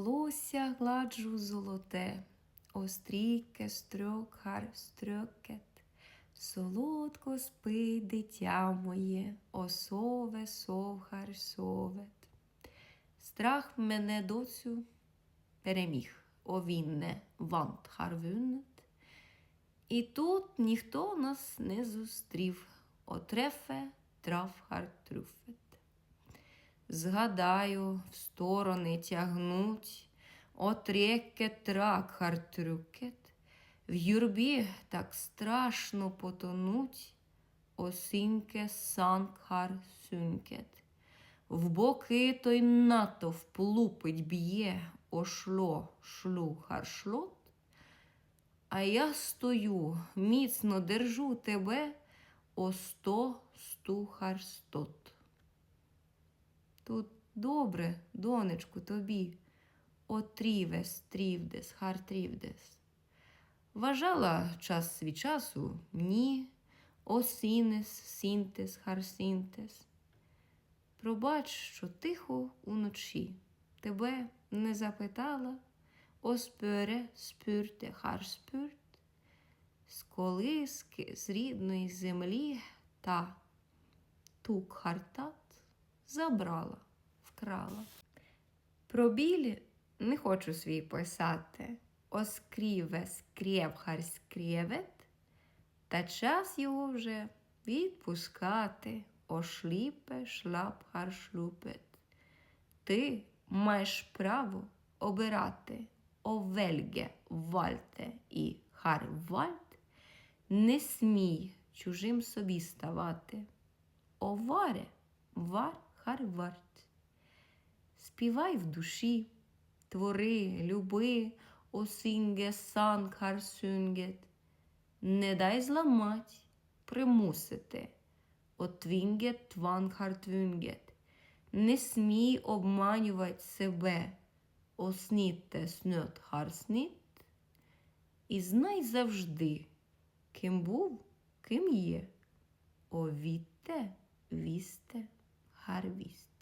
Лося гладжу золоте, острійке стрьок хар стрьокет. Солодко спи, дитя моє, осове совхар совет. Страх мене доцю переміг, овінне вант харвюнет. І тут ніхто нас не зустрів, отрефе трав хартрюфет. Згадаю, в сторони тягнуть, отрєке трак хартрюкет. В юрбі так страшно потонуть, осіньке санкхар сюнькет. В боки той натовп лупить б'є, ошло шлу харшлот. А я стою, міцно держу тебе, о сто сту харстот. Тут добре, донечку, тобі, отрівес, трівдес, хартрівдес. Вважала час від часу ні, осінес, сінтес, харсінтес. Пробач, що тихо уночі. Тебе не запитала, оспюре, спюрте, харспюрт, з колиски з рідної землі та. Тук хартат забрала, вкрала. Про білі не хочу свій писати. Оскріве скрєвхар скрєвет, та час його вже відпускати. Ошліпе шлапхар шлюпет. Ти маєш право обирати овельге вальте і харвальт. Не смій чужим собі ставати. Оваре вар харварт. Співай в душі, твори, люби, осінге сан харсюнгет. Не дай зламать, примусити. Отвінгет тван хартвюнгет. Не смій обманювать себе. Оснітте сньот харсніт. І знай завжди, ким був, ким є. Овітте, вісте, harvest.